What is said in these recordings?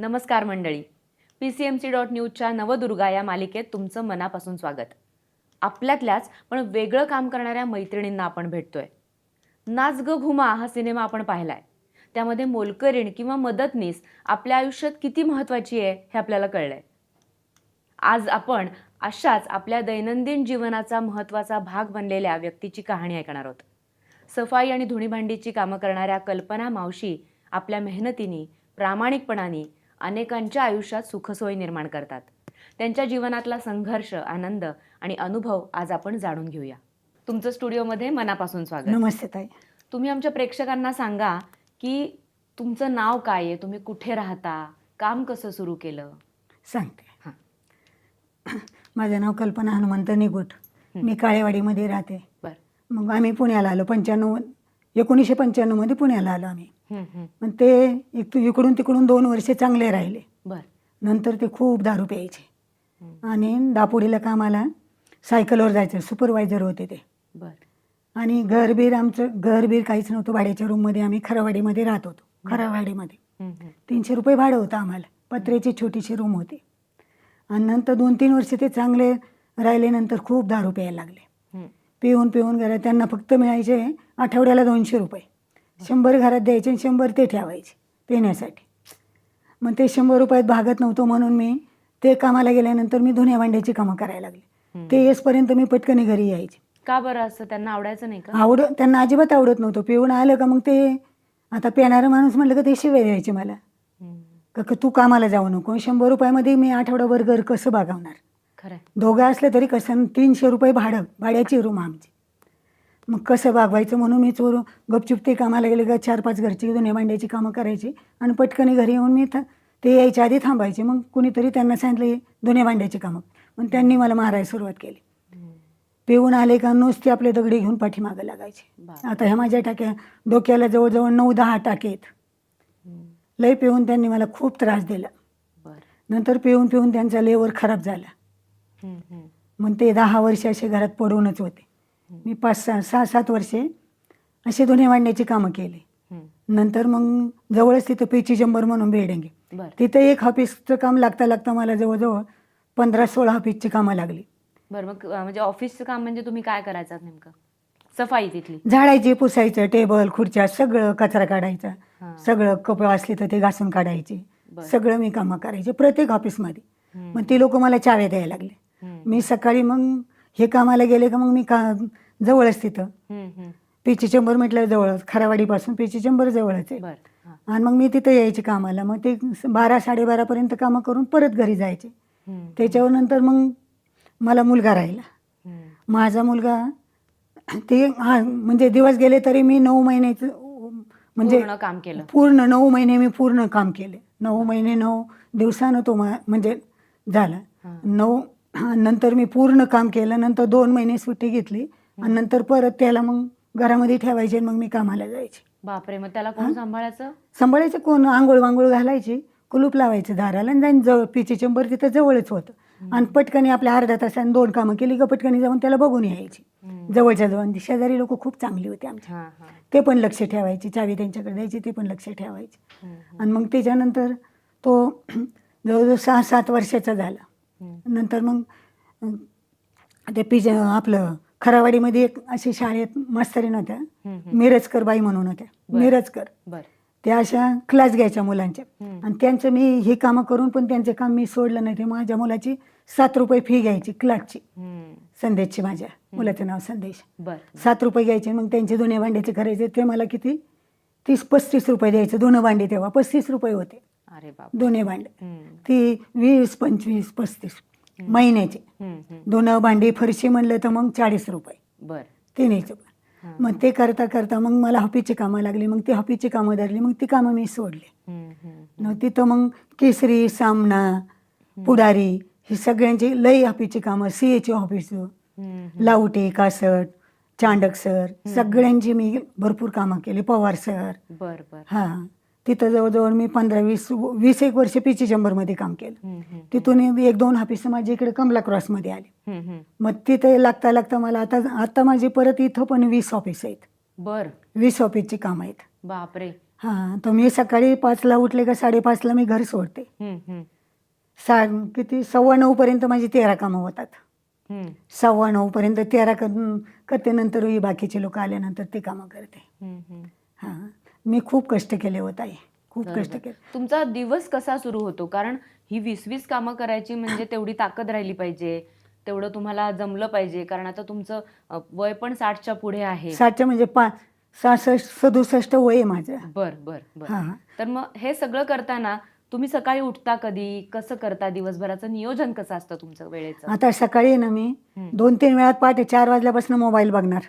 नमस्कार मंडळी. P C M C dot न्यूजच्या नवदुर्गा या मालिकेत तुमचं मनापासून स्वागत. आपल्यातल्याच पण वेगळं काम करणाऱ्या मैत्रिणींना आपण भेटतोय. नाच ग घुमा हा सिनेमा आपण पाहिलाय. त्यामध्ये मोलकरीण किंवा मदतनीस आपल्या आयुष्यात किती महत्त्वाची आहे हे आपल्याला कळलंय. आज आपण अशाच आपल्या दैनंदिन जीवनाचा महत्त्वाचा भाग बनलेल्या व्यक्तीची कहाणी ऐकणार आहोत. सफाई आणि धुणीभांडीची कामं करणाऱ्या कल्पना मावशी आपल्या मेहनतीने प्रामाणिकपणाने अनेकांच्या आयुष्यात सुखसोयी निर्माण करतात. त्यांच्या जीवनातला संघर्ष आनंद आणि अनुभव आज आपण जाणून घेऊया. तुमचं स्टुडिओमध्ये मनापासून स्वागत. नमस्ते ताई. तुम्ही आमच्या प्रेक्षकांना सांगा की तुमचं नाव काय आहे? तुम्ही कुठे राहता? काम कसं सुरू केलं? सांगते. हां. माझं नाव कल्पना हनुमंत निगुट. मी काळेवाडीमध्ये राहते. बरं. मग आम्ही पुण्याला आलो पंच्याण्णव एकोणीसशे पंच्याण्णवमध्ये पुण्याला आलो आम्ही. मग ते इक इकडून तिकडून दोन वर्षे चांगले राहिले. बरं. नंतर ते खूप दारू प्यायचे. आणि दापोडीला कामाला सायकलवर जायचं सुपरवायझर होते ते. बरं. आणि घरबीर आमचं घरबीर काहीच नव्हतं. भाड्याच्या रूममध्ये आम्ही खरावाडीमध्ये राहत होतो. खरावाडीमध्ये. तीनशे रुपये भाडं होतं आम्हाला. पत्र्याची छोटीशी रूम होती. आणि नंतर दोन तीन वर्ष ते चांगले राहिल्यानंतर खूप दारू प्यायला लागले. पिऊन पिऊन घरात त्यांना फक्त मिळायचे आठवड्याला दोनशे रुपये. शंभर घरात द्यायचे आणि शंभर ते ठेवायचे पिण्यासाठी. मग ते शंभर रुपयात भागत नव्हतं म्हणून मी ते कामाला गेल्यानंतर मी धुण्या भांड्याची कामं करायला लागले. ते येसपर्यंत मी पटकनी घरी यायचे. का बरं असं? त्यांना आवडायचं नाही का? आवड त्यांना अजिबात आवडत नव्हतं. पिऊन आलं का मग ते आता पिणारा माणूस म्हटलं का ते शिवाय द्यायचे मला. का का तू कामाला जाऊ नको. शंभर रुपयामध्ये मी आठवडाभर घर कसं भागवणार खरंय. दोघं असलं तरी कसं तीनशे रुपये भाडं भाड्याची रूम आमची. मग कसं भागवायचं म्हणून मी चोर गपचूप ते कामाला गेले का चार पाच घरची जुन्या भांड्याची कामं करायची आणि पटकनी घरी येऊन मी था ते यायच्या आधी थांबायचे. मग कुणीतरी त्यांना सांगितलं "हे जुन्या भांड्याची कामं. मग त्यांनी मला मारायला सुरुवात केली. पिऊन आले का नुसते आपले दगडी घेऊन पाठीमागं लागायचे. आता ह्या माझ्या टाक्या डोक्याला जवळजवळ नऊ दहा टाके आहेत. लय पिऊन त्यांनी मला खूप त्रास दिला. नंतर पिऊन पिऊन त्यांचा लेवर खराब झाला. मग ते दहा वर्ष असे घरात पडूनच होते मी पाच सहा सहा सात वर्षे असे दोन्ही वाढण्याची कामं केली. नंतर मग जवळच तिथं पेची जंबर म्हणून बरं तिथं एक ऑफिसचं काम लागता लागता मला जवळजवळ पंधरा सोळा ऑफिसची कामं लागली बरं मग म्हणजे ऑफिसचं काम म्हणजे तुम्ही काय करायचं नेमकं सफाई तिथली झाडायची पुसायचं टेबल खुर्च्या सगळं कचरा काढायचा. सगळं कपडे असले तर ते घासून काढायचे. सगळं मी कामं करायचे प्रत्येक ऑफिसमध्ये. मग ते लोक मला चाव्या द्यायला लागले. मी सकाळी मग हे कामाला गेले का मग मी का जवळच तिथं. पेची चंबर म्हटलं जवळच खरावाडीपासून पेची चंबर जवळच आहे. आणि मग मी तिथं यायचे कामाला मग ते बारा साडेबारापर्यंत कामं करून परत घरी जायचे. त्याच्यावर नंतर मग मला मुलगा राहिला. माझा मुलगा ते हा म्हणजे दिवस गेले तरी मी नऊ महिन्याचं म्हणजे पूर्ण काम केलं पूर्ण नऊ महिने मी पूर्ण काम केले नऊ महिने नऊ दिवसानं तो म्हणजे झाला. नऊ हा, नंतर मी पूर्ण काम केलं नंतर दोन महिने सुट्टी घेतली आणि नंतर परत त्याला मग घरामध्ये ठेवायचे आणि मग मी कामाला जायचे. बापरे मग त्याला कोण सांभाळायचं? सांभाळायचं कोण? आंघोळ वांघोळ घालायची कुलूप लावायचं दाराला आणि जाईन जवळ पिची चंबर तिथं जवळच होतं. आणि पटकनी आपल्या अर्ध्या तासाने दोन कामं केली का पटकनी जाऊन त्याला बघून यायची. जवळच्या जवळ. शेजारी लोक खूप चांगली होते आमच्या हां ते पण लक्ष ठेवायचे चावी त्यांच्याकडे द्यायची ते पण लक्ष ठेवायचे. आणि मग त्याच्यानंतर तो जवळजवळ सहा सात वर्षाचा झाला. नंतर मग अं, ते पिज आपलं खरावाडीमध्ये एक अशी शाळेत मास्तरीण होत्या. मिरजकर बाई म्हणून होत्या. मिरजकर. त्या अशा क्लास घ्यायच्या मुलांच्या. आणि त्यांचं मी हे कामं करून पण त्यांचे काम मी सोडलं नाही. ते माझ्या मुलाची सात रुपये फी घ्यायची क्लासची. संदेशची माझ्या. मुलाचं नाव संदेश. सात रुपये घ्यायचे मग त्यांचे दोन्ही भांड्याचे करायचे ते मला किती? तीस पस्तीस रुपये द्यायचे. दोन भांडे तेव्हा पस्तीस रुपये होते. दोन्ही भांडे. ती वीस पंचवीस पस्तीस महिन्याचे. दोन भांडी फरशी म्हणलं तर मग चाळीस रुपये. बरं. ते न्यायचं हां. मग ते करता करता मग मला हॉपीची कामं लागली मग ती हॉपीची कामं धरली मग ती कामं मी सोडली. मग तिथं मग केसरी सामना पुढारी ही सगळ्यांची लई हॉपीची कामं सी एची ऑफिस. लावटे कासट चांडक सर सगळ्यांची मी भरपूर कामं केली पवार सर. बरं बरं. हां. तिथं जवळजवळ मी पंधरा वीस वीस एक वर्ष पीची चंबरमध्ये काम केलं. तिथून एक दोन ऑफिस माझ्या इकडे कमला क्रॉसमध्ये आले. मग तिथे लागता लागता मला आता आता माझी परत इथं पण वीस ऑफिस आहेत. बरं. वीस ऑफिसची कामं आहेत. बापरे. हां तर मी सकाळी पाचला उठले का साडेपाचला मी घर सोडते. सा किती सव्वा नऊपर्यंत माझी तेरा कामं होतात. सव्वा नऊपर्यंत तेरा कर करते नंतर बाकीचे लोक आल्यानंतर ते कामं करते. हां. मी खूप कष्ट केले होत आहे खूप कष्ट. केले. तुमचा दिवस कसा सुरू होतो? कारण ही वीस वीस कामं करायची म्हणजे तेवढी ताकद राहिली पाहिजे. तेवढं तुम्हाला जमलं पाहिजे. कारण आता तुमचं वय पण साठच्या पुढे आहे. साठच्या म्हणजे सहासष्ट सदुसष्ट वय आहे माझं. बर बर बर. तर मग हे सगळं करताना तुम्ही सकाळी उठता कधी? कसं करता? दिवसभराचं नियोजन कसं असतं तुमचं वेळेचं? आता सकाळी ना मी. दोन तीन वेळात पहाटे चार वाजल्यापासून मोबाईल बघणार.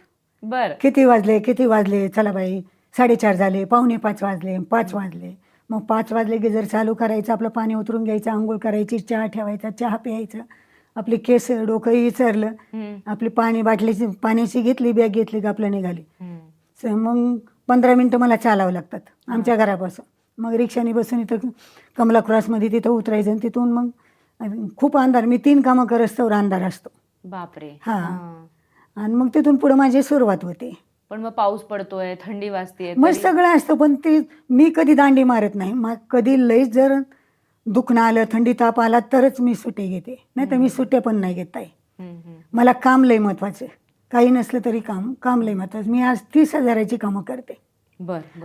बर. किती वाजले किती वाजले? चला बाई. साडेचार झाले पावणे पाच वाजले पाच वाजले. मग पाच वाजले की जर चालू करायचं आपलं पाणी उतरून घ्यायचं आंघोळ करायची चहा ठेवायचा चहा प्यायचं. आपली केस डोकं विचारलं आपली पाणी बाटलीची पाण्याची घेतली बॅग घेतली का आपलं निघाली मग पंधरा मिनटं मला चालावं लागतात आमच्या घरापासून. मग रिक्षाने बसून इथं कमला क्रॉसमध्ये तिथं उतरायचं आणि तिथून मग खूप अंधार मी तीन कामं करस्तवर अंधार असतो. बापरे. हा. आणि मग तिथून पुढं माझी सुरुवात होते. पण मग पाऊस पडतोय थंडी वाजते मग सगळं असतं पण ते मी कधी दांडी मारत नाही. मग कधी लईच जर दुखणं आलं थंडी ताप आला तरच मी सुट्टी घेते. नाही तर मी सुट्ट्या पण नाही घेत आहे मला काम लय महत्वाचं. काही नसलं तरी काम काम लय महत्वाचं मी आज तीस हजाराची कामं करते.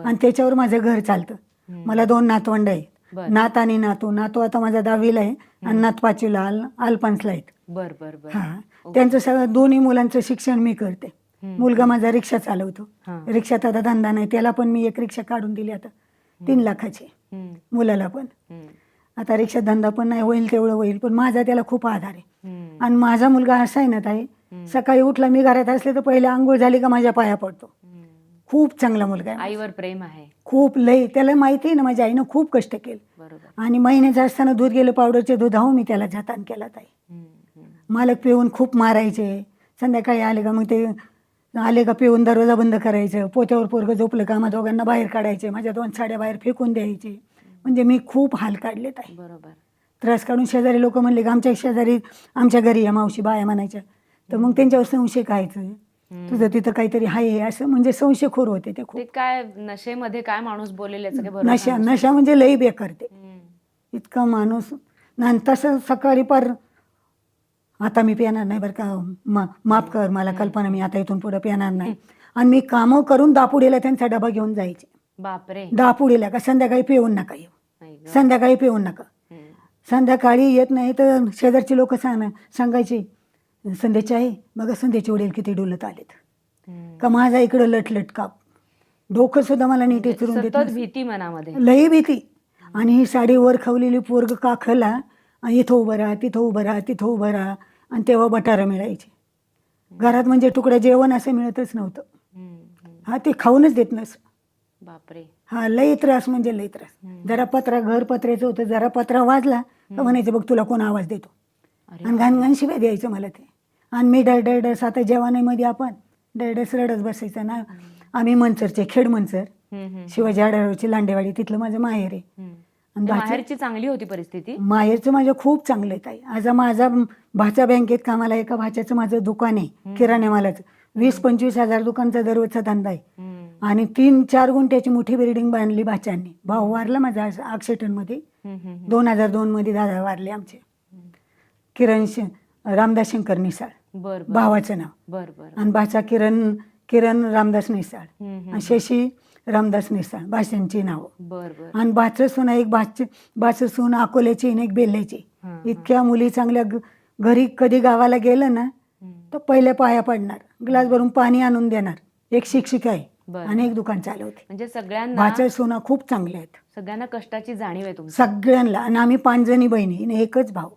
आणि त्याच्यावर माझं घर चालतं. मला दोन नातवंड आहेत. नात आणि नातू. नातू आता माझा दहावीला आहे आणि नात पाचवीला आल आलपान्सला आहेत. बर बर बर. हा. त्यांचं सगळं दोन्ही मुलांचं शिक्षण मी करते. मुलगा माझा रिक्षा चालवतो. रिक्षात आता धंदा नाही त्याला पण मी एक रिक्षा काढून दिली आता. तीन लाखाची. मुलाला पण. आता रिक्षा धंदा पण नाही होईल तेवढं होईल पण माझा त्याला खूप आधार आहे. आणि माझा मुलगा असा आहे ना ताई. सकाळी उठला मी घरात असले तर पहिले आंघोळ झाली का माझ्या पाया पडतो. खूप चांगला मुलगा आहे आईवर प्रेम आहे. खूप लई त्याला माहिती आहे ना माझ्या आईनं खूप कष्ट केले. आणि महिन्याचं असताना दूध गेलं पावडरचे दुधाव मी त्याला जातान केला ताई. मालक पिऊन खूप मारायचे. संध्याकाळी आले का मग ते आले का पिऊन दरवाजा बंद करायचं पोत्यावर पोरगं झोपलं का आम्हा दोघांना बाहेर काढायचे माझ्या दोन साड्या बाहेर फेकून द्यायचे. म्हणजे मी खूप हाल काढले ताई. बरोबर. त्रास काढून शेजारी लोक म्हणले की आमच्या शेजारी आमच्या घरी या मावशी बाया म्हणायच्या. तर मग त्यांच्यावर संशय हम्म. तुझं तिथं काहीतरी आहे असं म्हणजे संशयखोर होते ते खूप. ते काय नशेमध्ये काय माणूस बोलेल याचं काही भरोसा नशा. नशा म्हणजे लई बेकार ते. हम्म, इतका माणूस. आणि तसं सकाळी पार आता मी पिणार नाही बरं का. मा माफ कर मला कल्पना मी आता इथून पुढे पिणार नाही. आणि मी कामं करून दापुडीला त्यांचा डबा घेऊन जायचे. बापरे. दापुडीला का? संध्याकाळी पिऊन नका येऊ. संध्याकाळी पिऊन नका. संध्याकाळी येत नाही तर शेजारची लोक सांग सांगायची संध्याची आहे बघा संध्याचे वडील किती डुलत आलेत. का माझा इकडं लटलट काप डोकं सुद्धा मला नीट विचारून नसतं. भीती मनामध्ये. लई भीती. आणि ही साडी वर खवलेली पोरग काखला इथं उभं राहा तिथं उभं राहा तिथं उभं राहा. आणि तेव्हा बटारं मिळायचे. घरात म्हणजे तुकडं जेवण असं मिळतच नव्हतं. हा ते खाऊनच देत नस. बापरे. हा लई त्रास म्हणजे लई त्रास. जरा पत्रा घर पत्र्याचं होतं जरा पत्रा वाजला तर म्हणायचं बघ तुला कोण आवाज देतो. आणि घाण घाण शिवाय द्यायचं मला ते. आणि मी डरडस आता जेवणामध्ये आपण डरडस रडत बसायचं ना. आम्ही मनसरचे खेड मनसर. हम्म, शिवाजी आढळरावची लांडेवाडी तिथलं माझं माहेर आहे. माहेरची चांगली होती परिस्थिती? माहेरचं माझं खूप चांगलं आहे ताई. आज माझा भाचा बँकेत कामाला एका भाच्याचं माझं दुकान आहे किराणा मालाचं वीस पंचवीस हजार दुकानचा दररोजचा धंदा आहे. आणि तीन चार गुंठ्याची मोठी बिल्डिंग बांधली भाच्यांनी. भाऊ वारला माझा हम्म, हम्म, दोन हजार दोनमध्ये दादा वारले आमचे. किरण रामदास शंकर निसाळ. भावाचं नाव. आणि भाचा किरण किरण रामदास निसाळ. शशी रामदास निसाळ भाषांची नावं. बर बर. आणि बाचं सून एक बाच बाचं सून अकोल्याची आणि एक बेल्ल्याची. हा, इतक्या मुली चांगल्या ग- घरी कधी गावाला गेलं ना हम्म. तर पहिल्या पाया पडणार. ग्लास भरून पाणी आणून देणार. एक शिक्षिका आहे बरं. आणि एक दुकान चालवते. म्हणजे सगळ्यांना भाच्या सुना खूप चांगल्या आहेत. सगळ्यांना कष्टाची जाणीव आहे तुमची. सगळ्यांना. आणि आम्ही पाच जणी बहिणी आणि एकच भाऊ.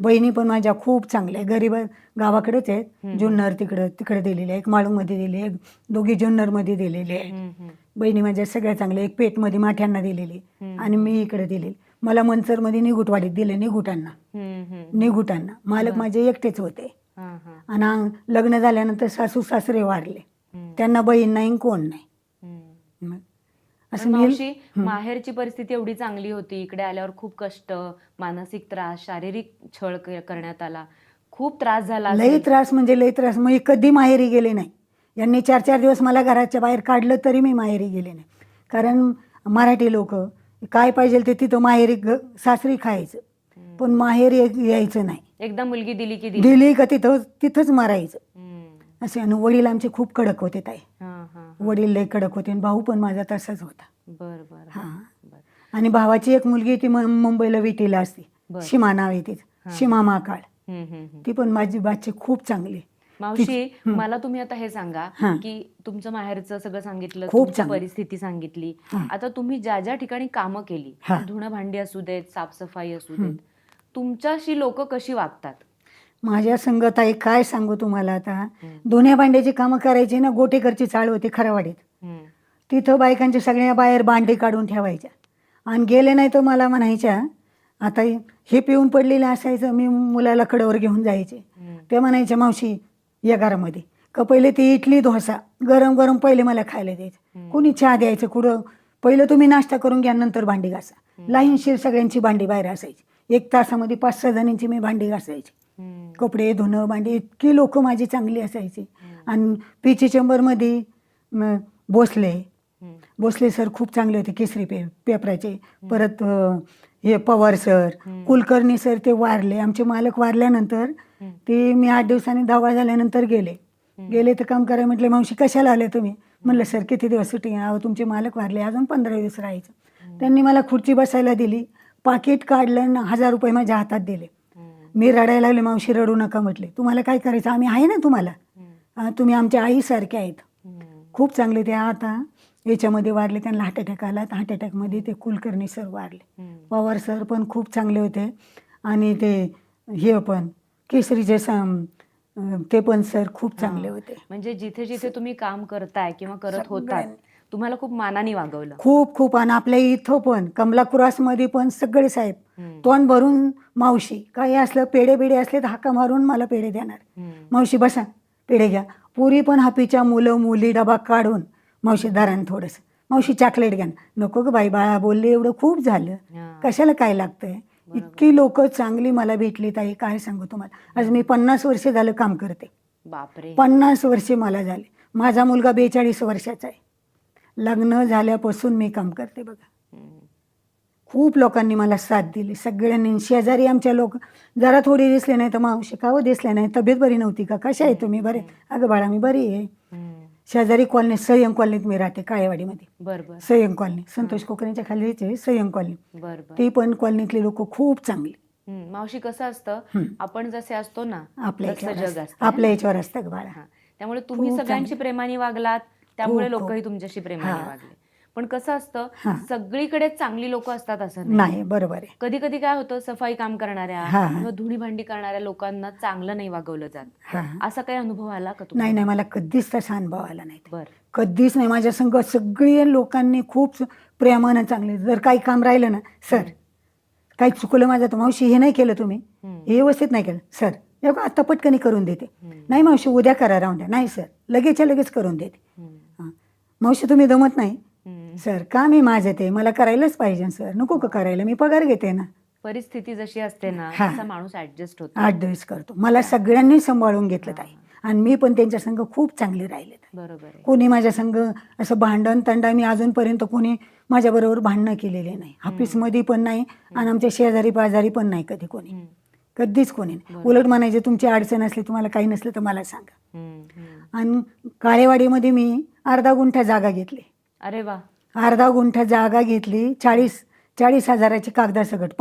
बहिणी पण माझ्या खूप चांगल्या गरीब गावाकडेच आहेत. जुन्नर तिकडं तिकडे दिलेले आहे एक माळूमध्ये दिली एक दोघी जुन्नरमध्ये दिलेले आहे. बहिणी माझ्या सगळ्या चांगल्या एक पेठमध्ये माठ्यांना दिलेली. आणि मी इकडे दिलेली मला मनसरमध्ये निघुटवाडीत दिले निघुटांना. निघुटांना. मालक. माझे एकटेच होते. आणि लग्न झाल्यानंतर सासू सासरे वारले. हम्म, त्यांना बहीण नाही कोण नाही. मावशी माहेरची परिस्थिती एवढी चांगली होती इकडे आल्यावर खूप कष्ट मानसिक त्रास शारीरिक छळ करण्यात आला. खूप त्रास झाला लई. त्रास म्हणजे लई त्रास. मी कधी माहेरी गेले नाही. यांनी चार चार दिवस मला घराच्या बाहेर काढलं तरी मी माहेरी गेले नाही. कारण मराठी लोक काय पाहिजे ते तिथं माहेरी सासरी खायचं. पण माहेर यायचं नाही. एकदा मुलगी दिली की दिली. का तिथं तिथंच मारायचं. असे आणि वडील आमचे खूप कडक होते ताई. वडील लय कडक होते आणि भाऊ पण माझा तसाच होता बर बर हा बर आणि भावाची एक मुलगी ती मु- मुंबईला विटीला असते बर. सीमा नाव आहे तिचं हा. सीमा माकाळ हम्म, हम्म, हम्म. ती पण माझी बाची खूप चांगली मावशी. मला तुम्ही आता हे सांगा हा. की तुमचं माहेरचं सगळं सांगितलं खूप तुमची चांगलं. परिस्थिती सांगितली हा. आता तुम्ही ज्या ज्या ठिकाणी कामं केली हा. धुणं भांडी असू देत साफसफाई असू. देत तुमच्याशी लोक कशी वागतात माझ्या संगताई काय सांगू तुम्हाला आता. दोन्ही भांड्याची कामं करायची ना गोटेकरची चाळ होती खरावाडीत. तिथं बायकांच्या सगळ्या बाहेर भांडी काढूून ठेवायच्या आणि गेले नाही तर मला म्हणायच्या आता हे पिऊन पडलेलं असायचं मी मुलाला कडेवर घेऊन जायचे. ते म्हणायचे मावशी या घरामध्ये का पहिले ती इडली डोसा गरम गरम पहिले मला खायला द्यायचं. कोणी चहा द्यायचं कुठं पहिलं तुम्ही नाश्ता करून घ्या नंतर भांडी घासा लाईनशीर सगळ्यांची भांडी बाहेर असायची एक तासामध्ये पाच सहा जणांची मी भांडी घासायची. कपडे धुणं भांडी इतकी लोक माझी चांगली असायची. आणि पीची चेंबरमध्ये म, भोसले. भोसले सर खूप चांगले होते केसरी पे पेपराचे. परत हे पवार सर. कुलकर्णी सर ते वारले. आमचे मालक वारल्यानंतर. ते मी आठ दिवसांनी दवा झाल्यानंतर गेले. गेले तर काम करायला म्हटले मावशी कशाला आले तुम्ही? म्हणलं सर किती दिवस सुट्टी आहे? अहो तुमचे मालक वारले. अजून पंधरा दिवस राहायचं. त्यांनी मला खुर्ची बसायला दिली. पाकिट काढलं हजार रुपये माझ्या हातात दिले. मी रडायला लागले मावशी रडू नका म्हटले. तुम्हाला काय करायचं? आम्ही आहे ना तुम्हाला. तुम्ही आमच्या आईसारखे आहेत. खूप चांगले ते आता. याच्यामध्ये वारले त्यांना हार्ट अटॅक आला. तर हार्ट अटॅकमध्ये ते कुलकर्णी सर वारले. हम्म. पवार सर पण खूप चांगले होते. आणि ते हे पण केसरीचे सम ते पण सर खूप चांगले. होते. म्हणजे जिथे जिथे तुम्ही काम करताय किंवा करत होतात सगळ्यांनी. तुम्हाला खूप मानाने वागवलं. खूप खूप. आणि आपल्या इथं पण कमला मध्ये पण सगळे साहेब. तोंड भरून मावशी काही असलं पेढे बिडे असले तर हाका मारून मला पेढे देणार. मावशी बसा पेढे घ्या. पुरी पण हापीच्या मुलं मुली डबा काढून मावशी दारान थोडंसं. मावशी चॉकलेट घ्या नको ग बाई बाळा बोलले एवढं खूप झालं. कशाला काय लागतंय? इतकी लोक चांगली मला भेटली ताई. काय सांगू तुम्हाला? आज मी पन्नास वर्ष झालं काम करते. बापरे. पन्नास वर्षे मला झाले. माझा मुलगा बेचाळीस वर्षाचा आहे. लग्न झाल्यापासून मी काम करते बघा. खूप लोकांनी मला साथ दिली. सगळ्यांनी शेजारी आमच्या लोक जरा थोडी दिसले नाही तर मावशी का हो दिसले नाही. तब्येत बरी नव्हती का? कशा आहे तुम्ही? बरे? अगं बाळा मी बरी आहे. शेजारी कॉलनी सय्यम कॉलनीत मी राहते काळेवाडीमध्ये. सय्यम कॉलनी. संतोष कोकणीच्या खालीच आहे सय्यम कॉलनी. ती पण कॉलनीतली लोक खूप चांगली. मावशी कसं असतं. आपण जसे असतो ना आपल्या जग आपल्या याच्यावर असतं बाळा. त्यामुळे तुम्ही चांगलं. प्रेमाने वागलात. त्यामुळे लोकही. तुमच्याशी प्रेमाने हा. वागले. पण कसं असतं हा. सगळीकडे चांगली लोक असतात असं नाही. नाही बरोबर आहे. कधी कधी काय होतं सफाई काम करणाऱ्या हा. किंवा धुणी भांडी करणाऱ्या लोकांना चांगलं नाही वागवलं जात. हा. असा काही अनुभव आला का नाही नाही मला कधीच तसा अनुभव आला नाही. बर. कधीच नाही. माझ्या संग सगळी लोकांनी खूप प्रेमानं चांगले जर काही काम राहिलं ना सर. काही चुकलं माझं तर मावशी हे नाही केलं तुम्ही. हे व्यवस्थित नाही केलं. सर हे बघा, आता पटकनी करून देते. नाही मावशी उद्या करा राहून द्या नाही सर. लगेचच्या लगेच करून देते. मावशी तुम्ही दमत नाही. सर का मी माझं ते. मला करायलाच पाहिजे सर. नको का करायला? मी पगार घेते ना. परिस्थिती जशी असते ना. तसा माणूस ऍडजस्ट होतो. दिवस करतो. मला सगळ्यांनी सांभाळून घेतलं ताई. आणि मी पण त्यांच्या संग खूप चांगली राहिले बरोबर कोणी माझ्या संग असं भांडण तंडा मी अजूनपर्यंत कोणी माझ्याबरोबर भांडणं केलेले नाही. ऑफिसमध्ये पण नाही आणि आमच्या शेजारी पाजारी पण नाही कधी कोणी. कधीच कोणी नाही. उलट म्हणायचे तुमची अडचण असली तुम्हाला काही नसलं तर मला सांगा. आणि काळेवाडीमध्ये मी अर्धा गुंठा जागा घेतली अरे वा अर्धा गुंठा जागा घेतली चाळीस चाळीस हजाराची कागदासकट.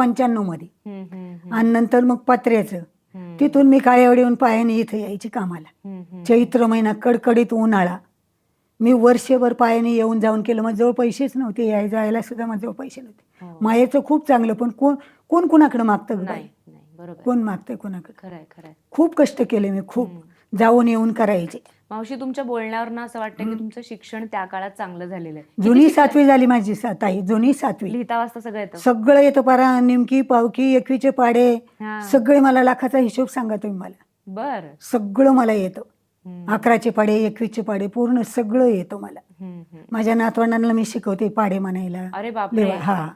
हम्म. हम्म. आणि नंतर मग पत्र्याचं. तिथून मी काळेवाडी येऊन पायाने इथं यायची कामाला. चैत्र महिना कडकडीत उन्हाळा मी वर्षभर पायाने येऊन जाऊन केलं माझ्याजवळ पैसेच नव्हते याय जायला सुद्धा माझ्याजवळ पैसे नव्हते हो. मायेचं खूप चांगलं पण कोण कोण कुणाकडे मागतं बरोबर. कोण मागतंय कुणाकडे खरंय खरंय. खूप कष्ट केले मी खूप. जाऊन येऊन करायचे. मावशी तुमच्या बोलण्यावर ना असं वाटतं की तुमचं शिक्षण त्या काळात चांगलं झालेलं आहे. जुनी सातवी झाली माझी सा- ताई जुनी सातवी. लिहिता वाचता सगळं येतं. सगळं येतं पारा निमकी पावकी एकवीचे पाडे. हा. सगळे मला लाखाचा हिशोब सांगा तुम्ही मला. बर. सगळं मला येतं. हम्म. अकराचे पाडे एकवीसचे पाडे पूर्ण सगळं येतं मला. हम्म. हम्म. माझ्या नातवंडांना मी शिकवते पाडे म्हणायला. अरे बापरे. लिहा- हा.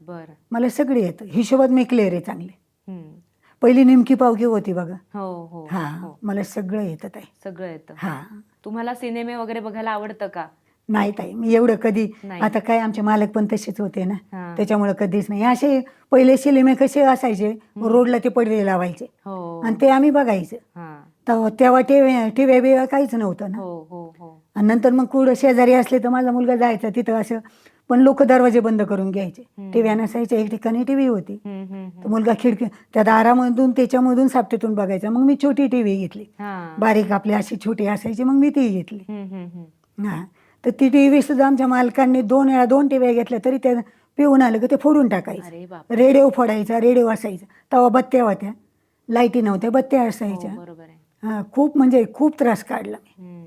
बर. मला सगळे येतं. हिशोबात मी क्लिअर आहे चांगले. हम्म. पहिली निमकी पावकी होती बघा. हो हो हा हो. मला सगळं येतं ताई. सगळं येतं. हा. तुम्हाला सिनेमे वगैरे बघायला आवडतं का? नाही ताई मी एवढं कधी नाही. आता काय आमचे मालक पण तसेच होते ना. हा. त्याच्यामुळे कधीच नाही. असे पहिले सिनेमे कसे असायचे रोडला ते पडदे लावायचे. हो. आणि ते आम्ही बघायचं. हा. तेव्हा तेव्हा टीव्ही टीव्ही बिव्या काहीच नव्हतं ना. हो हो हो. आणि नंतर मग कुठं शेजारी असले तर माझा मुलगा जायचा तिथं असं पण लोक दरवाजे बंद करून घ्यायचे. टीव्ही नसायच्या एक ठिकाणी टीव्ही होती. मुलगा खिडकी त्या दारामधून त्याच्यामधून सापटीतून बघायचा. मग मी छोटी टीव्ही घेतली. हा. बारीक आपली अशी छोटी असायची मग मी ती घेतली. हा. तर ती टी व्ही सुद्धा आमच्या मालकांनी दोन वेळा दोन टी व्ही घेतल्या तरी त्या पिऊन आलं की ते फोडून टाकायचं. रेडिओ फोडायचा रेडिओ असायचा. तेव्हा बत्त्या होत्या. लाईटी नव्हत्या बत्त्या असायच्या. हो, हा खूप म्हणजे खूप त्रास काढला मी.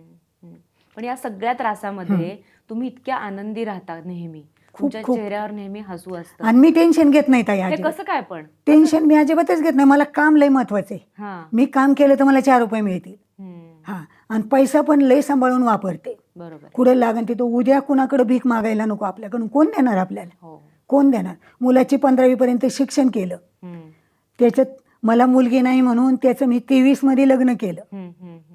पण या सगळ्या त्रासामध्ये तुम्ही इतक्या आनंदी राहता नेहमी. तुमच्या खूप. चेहऱ्यावर नेहमी हसू असतं. आणि मी टेन्शन घेत नाही ताई ते अजिबात. कसं काय पण? टेन्शन मी अजिबातच घेत नाही. मला काम लय महत्वाचं आहे. हा. मी काम केलं तर मला चार रुपये मिळतील. हम्म, हा. आणि पैसा पण लय सांभाळून वापरते. बरोबर. आहे. कुठे लागन तिथं उद्या कुणाकडे भीक मागायला नको आपल्याकडून. कोण देणार आपल्याला? हो. कोण देणार? मुलाची पंधरावीपर्यंत शिक्षण केलं. हम्म, त्याच्यात मला मुलगी नाही म्हणून त्याचं मी तेवीसमध्ये लग्न केलं. हम्म, हम्म, हम्म.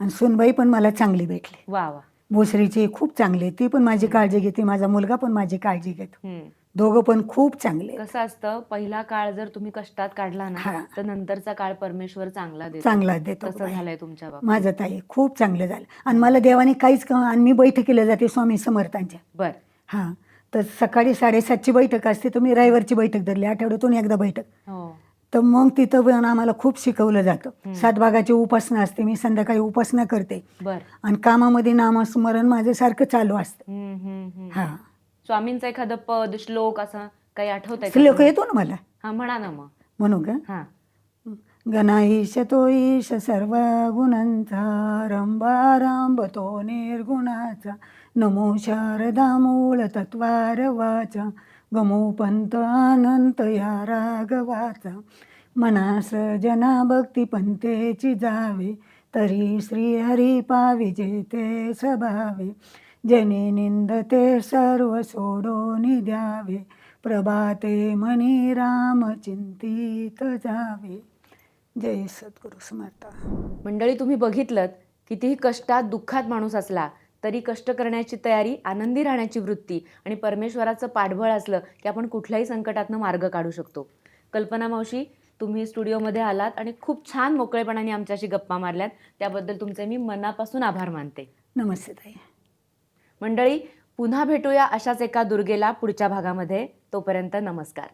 आणि सुनबाई पण मला चांगली भेटली. वा वा. भोसरीची खूप चांगली ती पण माझी काळजी घेते. माझा मुलगा पण माझी काळजी घेतो. हम्म. दोघं पण खूप चांगले कसं असतं पहिला काळ जर तुम्ही कष्टात काढला ना हा. तर नंतरचा काळ परमेश्वर चांगला देतो. चांगला देतो. तसं. झालंय तुमच्या बाबतीत. माझं ताई खूप चांगलं झालं. आणि मला देवाने काहीच क- आणि मी बैठकीला जाते स्वामी समर्थांच्या. बर. हां. तर सकाळी साडेसातची बैठक असते. तर मी रविवारची बैठक धरली. आठवड्यातून एकदा बैठक. हो. तर मग तिथं पण आम्हाला खूप शिकवलं जातं. हम्म. सात भागाची उपासना असते मी संध्याकाळी उपासना करते. आणि कामामध्ये नामस्मरण माझं सारखं चालू असतं. हा. स्वामींचं एखादं पद श्लोक असं काही आठवत श्लोक येतो ना मला? हा म्हणा ना मग. म्हणू का? हा. गणाईश तो ईश सर्व गुणांचा रंबारांब तो निर्गुणाचा. नमो शारदा मूळ तत्वार वाचा. गमोपंत अनंत या रागवाचा. मनास जना भक्ती पंथेची जावे तरी श्री हरी पावी जेते सभावे. जनी निंदते सर्व सोडोनी द्यावे प्रभाते मनी राम चिंतित जावे. जय सद्गुरु समर्थ. मंडळी तुम्ही बघितलं कितीही कष्टात दुःखात माणूस असला तरी कष्ट करण्याची तयारी आनंदी राहण्याची वृत्ती आणि परमेश्वराचं पाठबळ असलं की आपण कुठल्याही संकटातनं मार्ग काढू शकतो. कल्पना मावशी तुम्ही स्टुडिओमध्ये आलात आणि खूप छान मोकळेपणाने आमच्याशी गप्पा मारल्यात. त्याबद्दल तुमचे मी मनापासून आभार मानते. नमस्ते ताई. मंडळी पुन्हा भेटूया अशाच एका दुर्गेला पुढच्या भागामध्ये. तोपर्यंत नमस्कार.